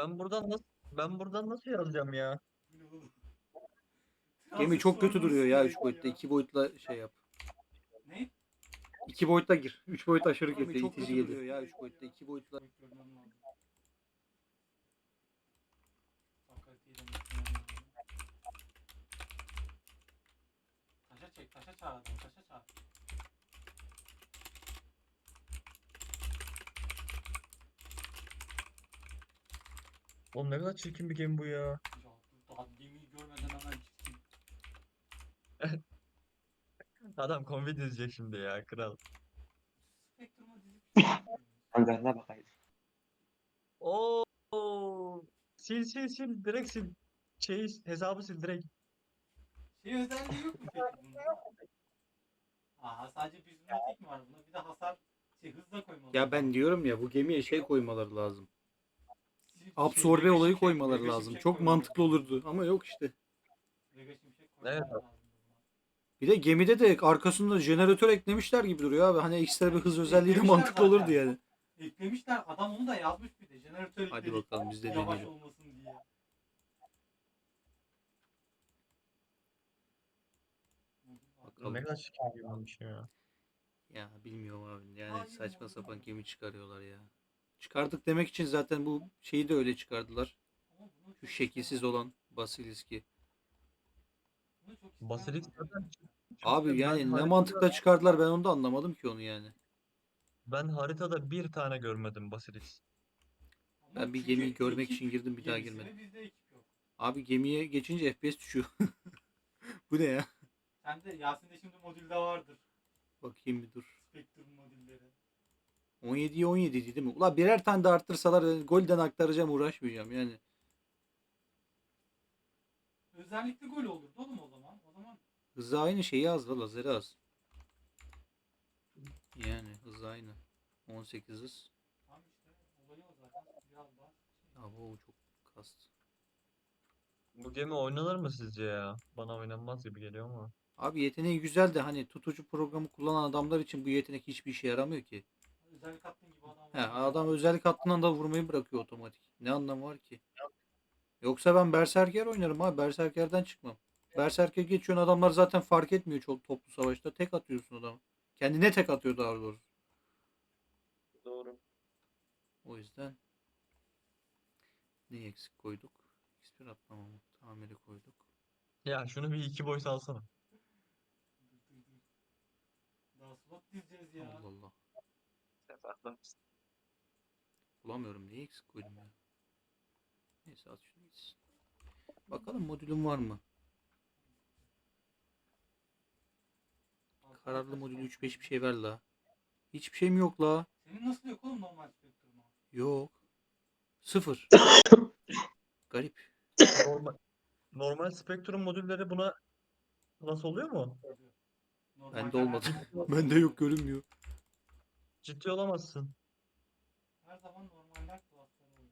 Ben buradan nasıl ben buradan nasıl yazacağım ya? Gemi çok kötü duruyor ya gibi 3 boyutta. 2 boyutla şey yap. Ne? 2 boyutta gir. 3 boyut aşırı kötü. çok itici kötü geliyor ya 3 boyutta. 2 boyutla. Taşa çek, taşa çağır adamı, taşa çağır. Oğlum ne kadar çirkin bir gemi bu ya. Ya dur daha gemiyi görmeden hemen çizeyim. Adam kombi dizecek şimdi ya kral. Spektrum'a dizip. Hangarına bakayım. Oo. Sil sil sil direkt sil. Şey hesabı sil direkt. Şey özelliği yok mu peki? Aa sadece bir zümrütlik mi var bunda? Bir de hasar şey hızla koymalı. Ya ben diyorum ya bu gemiye şey koymaları lazım. Şey, Absorbe Mega olayı koymaları lazım. Çok mantıklı olurdu ama yok işte. Evet. Bir de gemide de arkasında jeneratör eklemişler gibi duruyor abi. Hani ekstra bir hız özelliği de Eklemişler mantıklı olurdu yani. Eklemişler. Adam onu da yazmış bir de. Jeneratör Hadi ekledik. bakalım biz de Yavaş deneyelim. olmasın diye. Bakalım. Ne kadar bir gemiymiş ya. Ya bilmiyorum abi. Yani Hayır, saçma sapan gemi çıkarıyorlar ya. Çıkardık demek için zaten bu şeyi de öyle çıkardılar. Şu şekilsiz olan Basilisk'i. Basilisk Abi yani ne mantıkla çıkardılar ben onu da anlamadım ki onu yani. Ben haritada bir tane görmedim Basilisk. Ben bir gemiyi görmek için girdim bir daha girmedim. Bizde ekip yok. Abi gemiye geçince FPS düşüyor. Bu ne ya? Sen de Yasin'de şimdi modülde vardır. Bakayım bir dur. Spectrum modülleri. 17'ye 17 değil mi? Ulan birer tane de arttırsalar golden aktaracağım uğraşmayacağım yani. Özellikle gol olurdu oğlum o zaman. O zaman Hızı aynı şeyi az da lazeri az. Yani hızı aynı. 18 hız. tam işte olayı o zaten. Biraz daha şey. Abi o çok kast. Bu gemi oynanır mı sizce ya? Bana oynanmaz gibi geliyor ama. Abi yeteneği güzel de hani tutucu programı kullanan adamlar için bu yetenek hiçbir işe yaramıyor ki. Özellik attığın gibi adam He, var. adam özellik attığından da vurmayı bırakıyor otomatik. Ne anlamı var ki? Yoksa ben Berserker oynarım abi. Berserker'den çıkmam. Berserker geçiyorsun adamlar zaten fark etmiyor çok toplu savaşta. Tek atıyorsun adamı. Kendine tek atıyor daha doğrusu. Doğru. O yüzden ne eksik koyduk? X1 atlama mı? Tamiri koyduk. Ya şunu bir iki boy salsana. Daha slot dizeceğiz ya. Allah Allah. Bulamıyorum. Niye eksik koydum ya? Neyse at şunu gitsin. Bakalım modülüm var mı? Kararlı modülü 3-5 bir şey ver la. Hiçbir şeyim yok la. Senin nasıl yok oğlum normal Spectrum'a? Yok. Sıfır. Garip. Normal, normal spektrum modülleri buna nasıl oluyor mu? Bende olmadı. Bende yok görünmüyor. Ciddi olamazsın. Her zaman normaller klasları olur.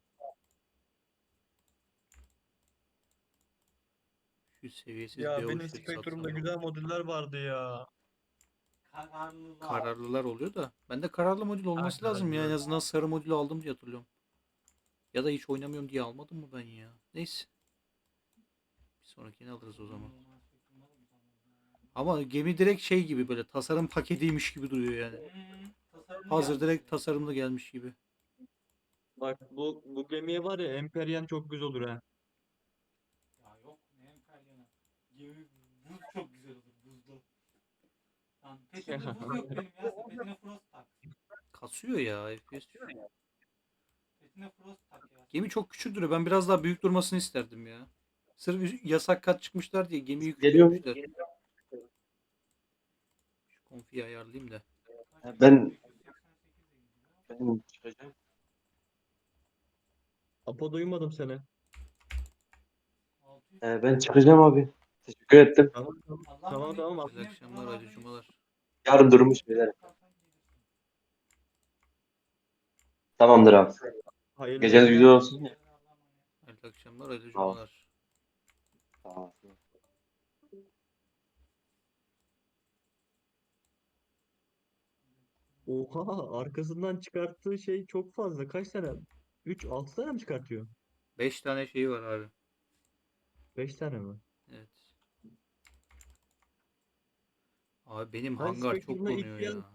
Şu seviyesiz Ya bir benim satsam güzel modüller vardı ya. Kararlılar. Kararlılar oluyor da. Bende kararlı modül olması kararlı lazım ya. En azından sarı modülü aldım diye hatırlıyorum. Ya da hiç oynamıyorum diye almadım mı ben ya? Neyse. Bir sonrakini alırız o zaman. Normal Spectrum'da da güzel modüller var. Ama gemi direkt şey gibi böyle tasarım paketiymiş gibi duruyor yani. Hmm, Hazır direkt ya. tasarımda gelmiş gibi. Bak bu bu gemiye var ya Empyrean çok güzel olur ha. Ya yok ne Emperyan'a. Gemi buz çok güzel olur buzlu. Lan petimde buz yok benim ya. Sen petine frost tak. Kasıyor ya FPS. düşüyor. Petine frost tak ya. Gemi çok küçük duruyor. Ben biraz daha büyük durmasını isterdim ya. Sırf yasak kat çıkmışlar diye gemiyi Geliyor mu? küçültmüşler. Şu konfiyi ayarlayayım da. Ben- yaşında? 288 de gidiyor. Benim çıkacağım. Apo duymadım seni. 600 Ee, ben çıkacağım abi. Teşekkür ettim. Tamam tamam. Tamam, tamam, Hayırlı Benim akşamlar, hayırlı cumalar. Yarın durmuş beyler. Tamamdır abi. Hayırlı Geceniz güzel olsun. Hayırlı akşamlar, hayırlı Sağ ol. cumalar. Tamam. Oha arkasından çıkarttığı şey çok fazla. Kaç tane? 3 6 tane mi çıkartıyor? 5 tane şeyi var abi. 5 tane mi? Evet. Abi benim Ay, hangar çok bir an- ya.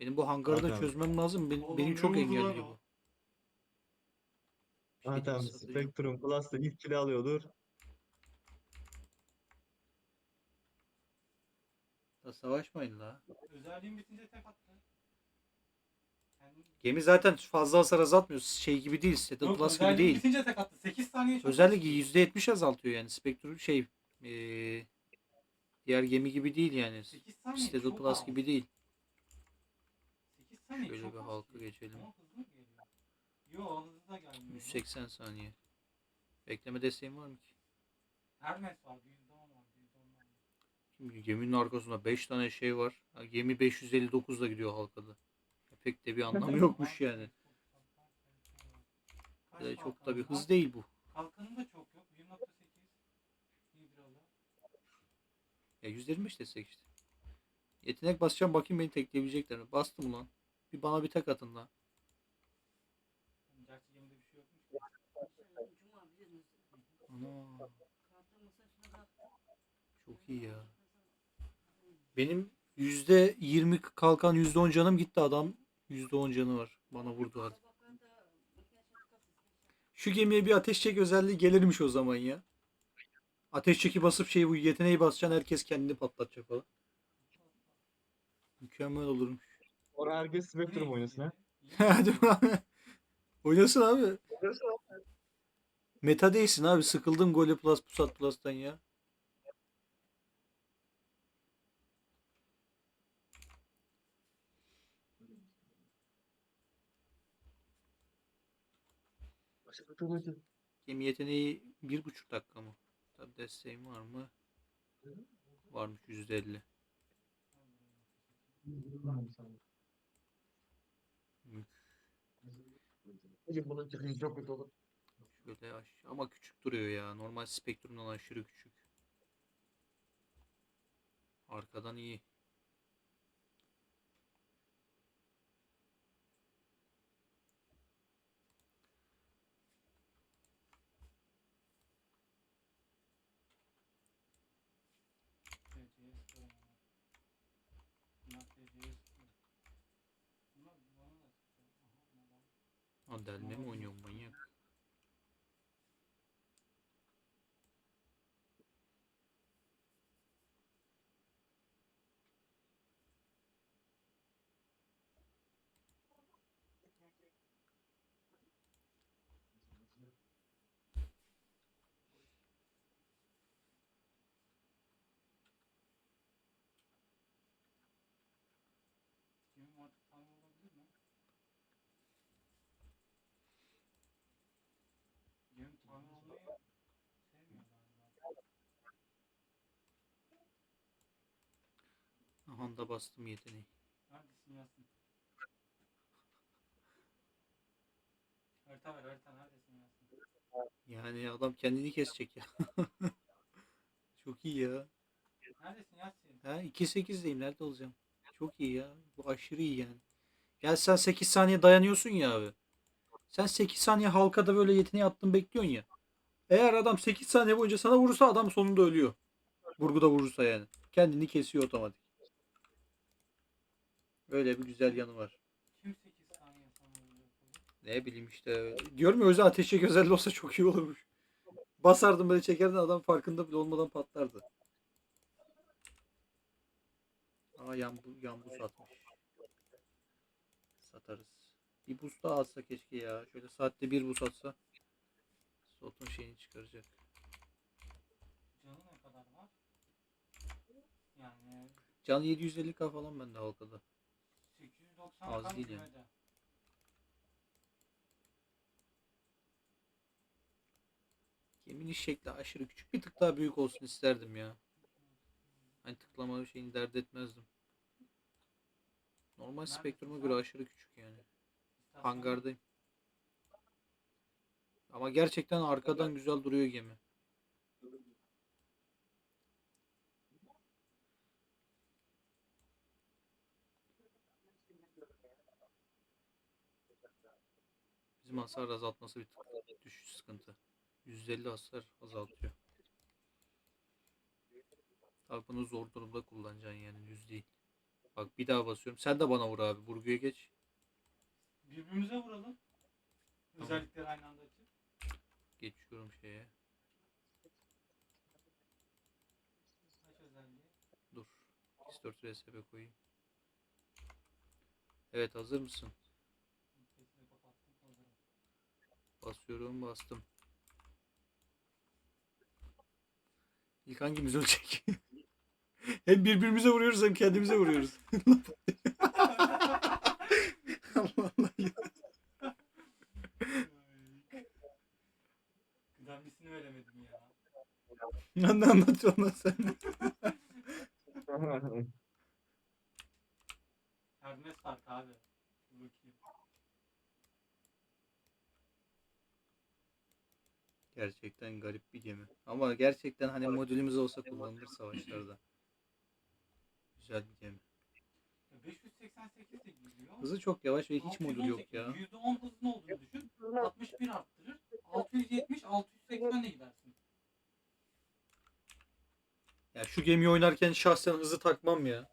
Benim bu hangarı da çözmem lazım. Beni, Oğlum beni ne çok oldu lan engelliyor o? bu. Ha Şeyleri tamam. satacağım. Spectrum Plus'ta ilk kili alıyordur. Ya savaşmayın la. Özelliğin bitince tek attı. Gemi zaten fazla hasar azaltmıyor. Şey gibi değil. Saddle Yok Plus gibi özelliğin değil. bitince tek attı. 8 saniye çok Özellik az. %70 azaltıyor yani. Spectre şey eee, diğer gemi gibi değil yani. 8 saniye Saddle çok Plus az. gibi değil. 8 saniye Şöyle çok bir az halka geçelim. Ama hızlı mı geliyor? Yo hızlı da gelmiyor. 180 saniye. Bekleme desteğim var mı ki? Hermes var. %10 var. %10 var. Şimdi geminin arkasında 5 tane şey var. Ha, gemi 559 da gidiyor halkada. Pek de bir anlamı yokmuş yani. Bir de çok da bir hız değil bu. Kalkanı da çok yok. 1.8 hidralı. Ya 125 destek işte. Yetenek basacağım bakayım beni tekleyebilecekler mi? Bastım lan. Bir bana bir tek atın lan. Gerçi gemide bir şey yokmuş. Ana. Çok iyi ya. Benim %20 kalkan %10 canım gitti adam. %10 canı var. Bana vurdu hadi. Şu gemiye bir ateş çek özelliği gelirmiş o zaman ya. Ateş çeki basıp şey bu yeteneği basacaksın herkes kendini patlatacak falan. Mükemmel olurmuş. Orada herkes Spectrum oynasın ha. Hadi bakalım. Oynasın abi. Meta değilsin abi. Sıkıldım Gole Plus Pusat Plus'tan ya. Gemi yeteneği bir buçuk dakika mı? Tabi desteğim var mı? Varmış yüzde elli. Hocam bunun çıkışı çok kötü olur. Şöyle aş ama küçük duruyor ya. Normal Spectrum'dan aşırı küçük. Arkadan iyi. TC'ye sıkıyorum ama. Bunlar TC'ye sıkıyor. Bunlar bana da sıkıyor. Aha, ona bak. Ha delme mi oynuyor manyak? Da bastım yeteneği. Neredesin Yasin? Harita ver harita neredesin Yasin? Yani adam kendini kesecek ya. Çok iyi ya. Neredesin Yasin? Ha 2.8'deyim nerede olacağım? Çok iyi ya. Bu aşırı iyi yani. Gel sen 8 saniye dayanıyorsun ya abi. Sen 8 saniye halkada böyle yeteneği attın bekliyorsun ya. Eğer adam 8 saniye boyunca sana vurursa adam sonunda ölüyor. Vurguda vurursa yani. Kendini kesiyor otomatik. Öyle bir güzel yanı var. Kim 8 saniye sonra vuruyor kolu? Ne bileyim işte. Diyorum ya o yüzden ateş çek özelliği olsa çok iyi olurmuş. Basardım böyle çekerdin adam farkında bile olmadan patlardı. Aa yan, bu, yan buz atmış. Satarız. Bir buz daha atsa keşke ya. Şöyle saatte bir buz atsa. Slotun şeyini çıkaracak. Canı ne kadar var? Yani Can 750k falan bende halkada. 890 Az değil yani. Geminin şekli aşırı küçük. Bir tık daha büyük olsun isterdim ya. Hani tıklama şeyini dert etmezdim. Normal spektruma göre aşırı küçük yani. Hangardayım. Ama gerçekten arkadan güzel duruyor gemi. Bizim hasar azaltması bir tık düşüş sıkıntı. 150 hasar azaltıyor. Abi bunu zor durumda kullanacaksın yani düz değil. Bak bir daha basıyorum. Sen de bana vur abi. Burguya geç. Birbirimize vuralım. Özellikleri aynı anda açıp. Geçiyorum şeye. Kaç özelliği? Dur. X4 RSB koyayım. Evet hazır mısın? Basıyorum bastım. İlk hangimiz ölecek? hem birbirimize vuruyoruz hem kendimize vuruyoruz. Allah Allah ya. Kıdemlisini veremedim ya. Ne anlatıyorsun lan sen? Hermes Stark abi. Bakayım. Gerçekten garip bir gemi. Ama gerçekten hani modülümüz olsa kullanılır savaşlarda. Güzel bir gemi. Ya 588 de gidiyor. Hızı çok yavaş ve hiç modül yok ya. %10 hızın olduğunu düşün. 61 arttırır. 670, 680 de gidersin. Ya şu gemiyi oynarken şahsen hızı takmam ya.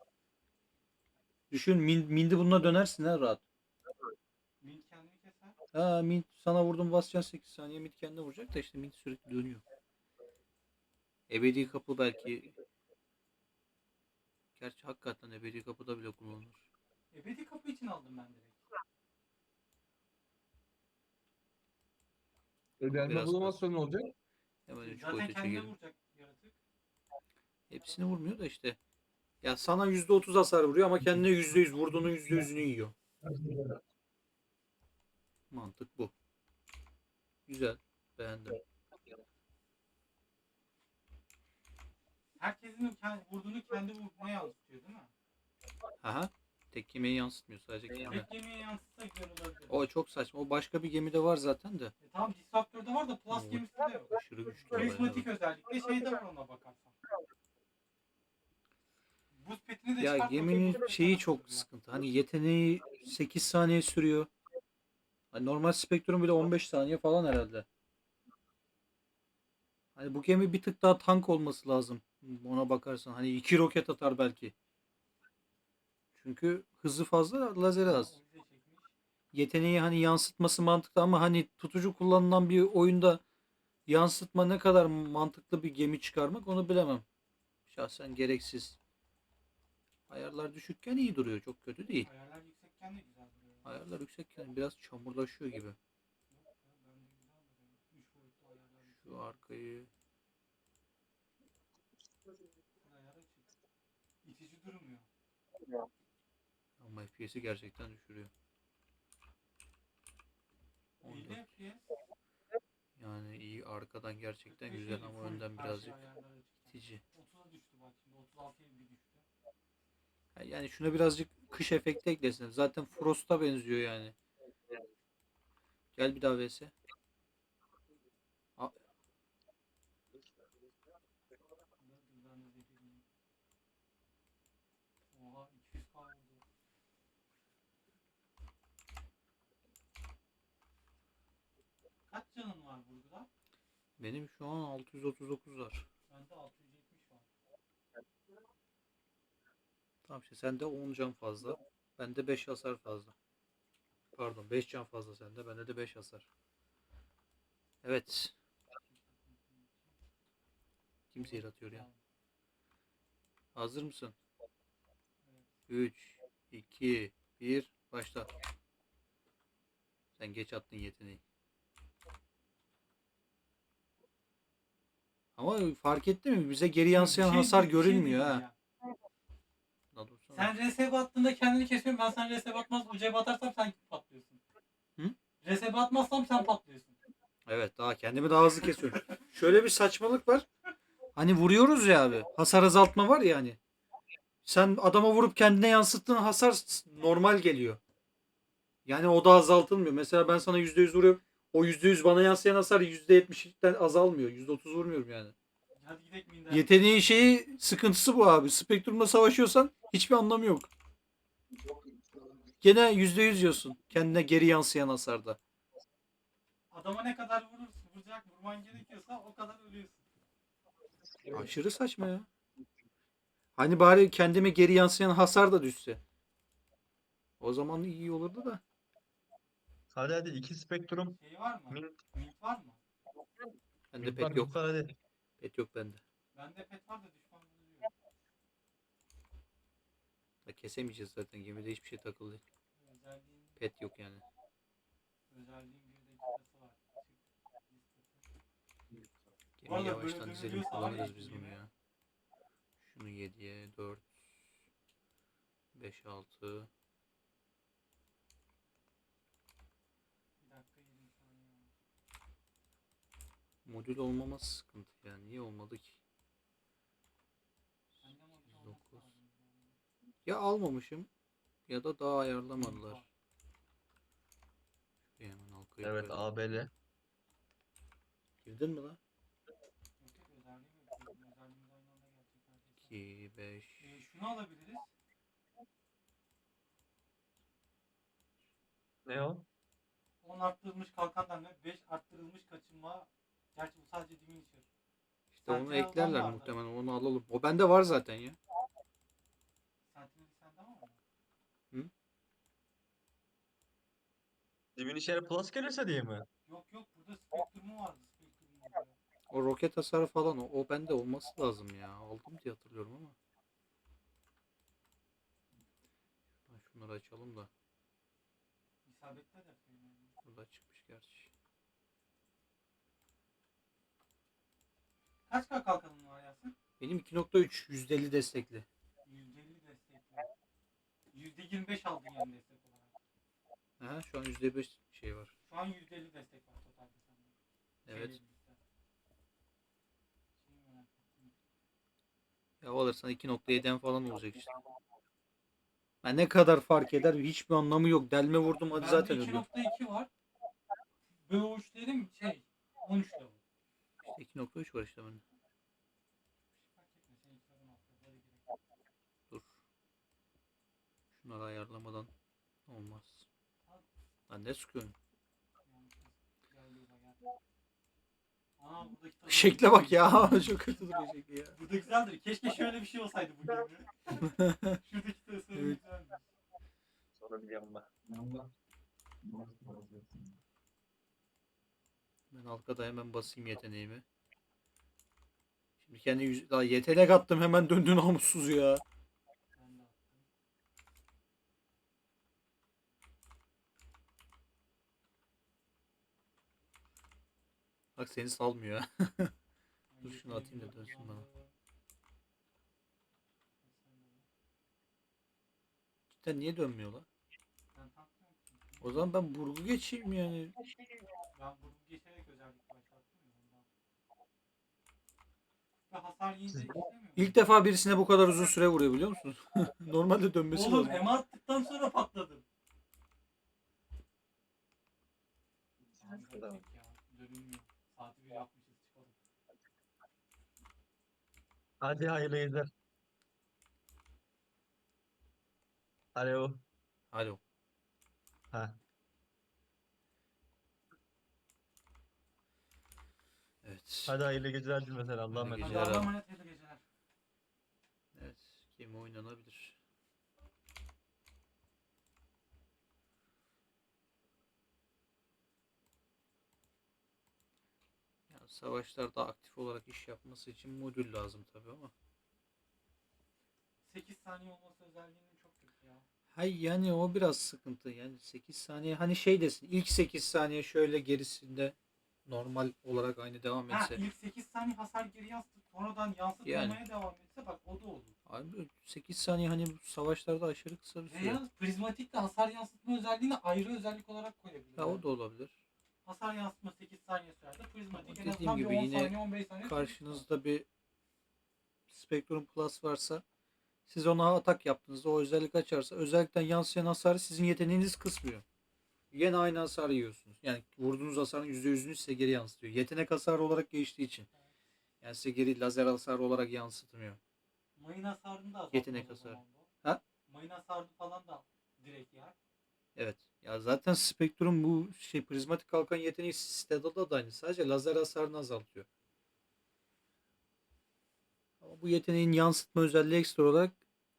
Düşün min, mindi bununla dönersin ha rahat. Ha mint sana vurdum basacaksın 8 saniye mint kendine vuracak da işte mint sürekli dönüyor. Ebedi kapı belki Gerçi hakikaten ebedi kapıda bile kullanılır. Ebedi kapı için aldım ben direkt. Ödenme Biraz bulamazsa ne olacak? Hemen 3 Zaten boyuta kendine çekelim. vuracak yaratık. Hepsini vurmuyor da işte. Ya sana %30 hasar vuruyor ama kendine %100 vurduğunun %100'ünü yiyor. Mantık bu. Güzel. Beğendim. Herkesin kendi, vurduğunu kendi vurmaya yansıtıyor değil mi? Aha. Tek gemiyi yansıtmıyor sadece kendine. Tek gemiye yansıtsa güzel olabilir. O çok saçma. O başka bir gemide var zaten de. E tamam Disruptor'da var da Plus gemisinde yok. Aşırı güçlü. Karizmatik var. özellikle şeyde var ona bakarsan. Buz petini de Ya çıkart, geminin şeyi çok sıkıntı. Hani yeteneği 8 saniye sürüyor. Hani normal Spectrum bile 15 saniye falan herhalde. Hani bu gemi bir tık daha tank olması lazım. Ona bakarsan. Hani 2 roket atar belki. Çünkü hızı fazla, lazeri az. Yeteneği hani yansıtması mantıklı ama hani tutucu kullanılan bir oyunda yansıtma ne kadar mantıklı bir gemi çıkarmak onu bilemem. Şahsen gereksiz. Ayarlar düşükken iyi duruyor. Çok kötü değil. Ayarlar yüksekken de güzel. Ayarlar yüksekken biraz çamurlaşıyor gibi. Şu arkayı. İtici durmuyor. ama FPS'i gerçekten düşürüyor. 50 14. FPS. Yani iyi arkadan gerçekten 45 güzel ama önden birazcık itici. 30'a düştü bak şimdi 36'ya bir düştü. Yani şuna birazcık kış efekti eklesin. Zaten Frost'a benziyor yani. Gel bir daha vs. A- Dur, dur, ben de zehirliyim. Oha 200 k vurdu. Kaç canın var burada? Benim şu an 639 var. Bende 670 var. Tamam işte sende 10 can fazla. Bende 5 hasar fazla. Pardon 5 can fazla sende. Bende de 5 hasar. Evet. Kim zehir atıyor ya? Hazır mısın? Evet. 3, 2, 1, başla. Sen geç attın yeteneği. Ama fark etti mi? Bize geri yansıyan şey- hasar şey görünmüyor ha. Sen RS attığında kendini kesiyorsun. Ben sen RS atmaz ucuya batarsam sen patlıyorsun. Hı? RS atmazsam sen patlıyorsun. Evet daha kendimi daha hızlı kesiyorum. Şöyle bir saçmalık var. Hani vuruyoruz ya abi. Hasar azaltma var ya hani. Sen adama vurup kendine yansıttığın hasar normal geliyor. Yani o da azaltılmıyor. Mesela ben sana %100 vuruyorum. O %100 bana yansıyan hasar %70'den azalmıyor. %30 vurmuyorum yani. Hadi gidelim. Yeteneğin şeyi sıkıntısı bu abi. Spektrum'la savaşıyorsan hiçbir anlamı yok. Gene %100 yiyorsun. Kendine geri yansıyan hasarda. Adama ne kadar vurursun, vuracak, vurman gerekiyorsa o kadar ölüyorsun. Aşırı saçma ya. Hani bari kendime geri yansıyan hasar da düşse. O zaman iyi olurdu da. Hadi hadi iki spektrum. Şey var mı? Mint. Mint var mı? Bende mint var, pet yok. mint var, hadi. Pet yok bende. Bende pet var da düşman Ya kesemeyeceğiz zaten. Gemide hiçbir şey takılı değil. Özelliğin, Pet yok yani. özelliğin bir dakikası var. Gemi arada yavaştan dizelim kullanırız biz bunu ya. Şunu 7'ye 4 5 6 Bir dakika 20 saniye var. modül olmaması sıkıntı yani. Niye olmadı ki? Bende modül olması Dokuz. lazım. Ya almamışım ya da daha ayarlamadılar. Şuraya hemen halkayı Evet koyalım. ABL. Girdin mi lan? Yok yok özelliğim yok. Bizim Özelliğimiz aynı anda gelecek neredeyse. 2 5 Ee, şunu alabiliriz. Ne o? 10 arttırılmış kalkandan ve 5 arttırılmış kaçınma. Gerçi bu sadece diminisher. İşte onu eklerler muhtemelen. Onu alalım. O bende var zaten ya. Sentinel sende var mı? Diminisher Plus gelirse diye mi? Yok yok burada Spectrum'u vardı. Spectrum'u vardı. O roket hasarı falan o, o bende olması lazım ya. Aldım diye hatırlıyorum ama. Şuradan şunları açalım da. İsabette de yani. Burada çıkmış gerçi. Kaç K kalkanın var Yasin? Benim 2.3 %50 destekli. %50 destekli. %25 aldın yani destek. Aha, şu an %5 şey var. Şu an %50 destek var totalde sende. Evet. ettim. Ya alırsan 2.7'den falan olacak işte. Ha, ne kadar fark eder hiçbir anlamı yok. Delme vurdum hadi Bende zaten ölüyor. 2.2 var. Böğüşlerim şey 13 level. İşte 2.3 var işte bende. Dur. Şunları ayarlamadan olmaz. Lan ne sıkıyorsun? Aa buradaki tadı- Şekle bak ya. Çok kötü duruyor şekli ya. Bu da güzeldir. Keşke şöyle bir şey olsaydı bu gibi. Şuradaki tasarım Evet. güzelmiş. Sonra bir yanma. Ben halkada hemen basayım yeteneğimi. Şimdi kendi yüz... daha yetenek attım hemen döndü namussuz ya. Ben de attım. Bak seni salmıyor Dur şunu atayım da dönsün bana. Cidden niye dönmüyor lan? Ben tanklıyorum çünkü. O zaman ben burgu geçeyim yani. Ben bunu geçerek özellik başlattım ya hasar yiyince. İlk defa birisine bu kadar uzun süre vuruyor biliyor musunuz? Normalde dönmesi Oğlum lazım. M attıktan sonra patladım. Hadi hayırlı geceler. Alo. Alo. Ha. Evet. Hadi hayırlı geceler cümleten. Allah'a Hayırlı emanet. Hadi Allah'a emanet hayırlı geceler. Evet. Gemi oynanabilir. Ya savaşlarda aktif olarak iş yapması için modül lazım tabii ama. 8 saniye olması özelliğinin çok kötü ya. Hay yani o biraz sıkıntı. Yani 8 saniye hani şey desin. ilk 8 saniye şöyle gerisinde normal olarak aynı devam Ha etse. ilk 8 saniye hasar geri yansıtıp sonradan yansıtmamaya devam etse bak o da olur. Abi 8 saniye hani bu savaşlarda aşırı kısa bir Ve süre. yalnız prizmatikle hasar yansıtma özelliğini ayrı özellik olarak koyabilir. Ya o da olabilir. Hasar yansıtma 8 saniye sürerdi. Prizmatik en Dediğim azından bir gibi 10 yine saniye 15 saniye. Karşınızda bir Spectrum Plus varsa siz ona atak yaptığınızda o özellik açarsa özellikten yansıyan hasarı sizin yeteneğiniz kısmıyor. Yine aynı hasarı yiyorsunuz. Yani vurduğunuz hasarın %100'ünü size geri yansıtıyor. Yetenek hasarı olarak geçtiği için. Yani size geri lazer hasarı olarak yansıtmıyor. Mayın hasarını da Yetenek o hasarı. bu. Ha? Mayın hasarını falan da direkt yer. Evet. Ya zaten Spectrum bu şey prizmatik kalkan yeteneği Citadel'da da aynı. Sadece lazer hasarını azaltıyor. Ama bu yeteneğin yansıtma özelliği ekstra olarak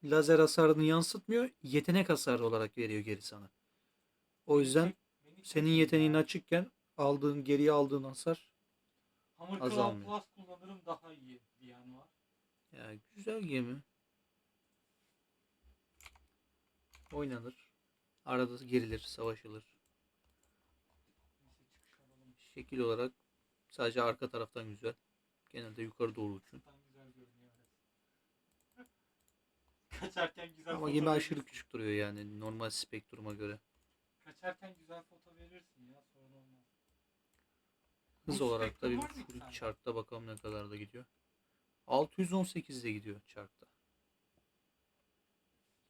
lazer hasarını yansıtmıyor. Yetenek hasarı olarak veriyor geri sana. O yüzden senin yeteneğin açıkken aldığın geriye aldığın hasar Hammer azalmıyor. Plus kullanırım daha iyi diyen var. ya güzel gemi. Oynanır. Arada gerilir, savaşılır. Şekil olarak sadece arka taraftan güzel. Genelde yukarı doğru uçun. Kaçarken güzel Ama gemi aşırı küçük duruyor yani normal spektruma göre. Kaçarken güzel foto verirsin ya sorun olmaz. Hız Bu olarak da bir full chart'ta bakalım ne kadar da gidiyor. 618'de gidiyor chart'ta.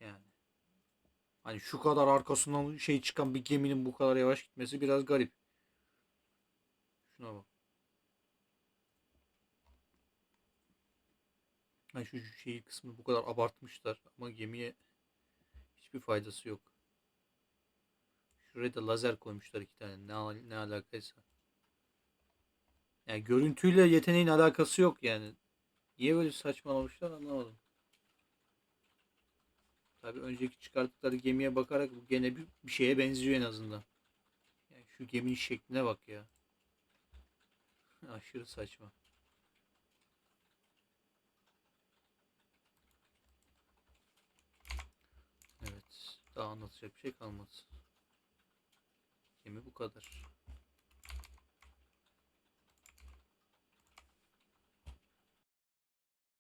Yani. Hani şu kadar arkasından şey çıkan bir geminin bu kadar yavaş gitmesi biraz garip. Şuna bak. Hani şu şeyi kısmını bu kadar abartmışlar ama gemiye hiçbir faydası yok. Şuraya da lazer koymuşlar iki tane. Ne, al- ne alakaysa. Yani görüntüyle yeteneğin alakası yok yani. Niye böyle saçmalamışlar anlamadım. Tabii önceki çıkarttıkları gemiye bakarak bu gene bir, bir şeye benziyor en azından. Yani şu geminin şekline bak ya. Aşırı saçma. Evet. Daha anlatacak bir şey kalmadı. Gemi bu kadar.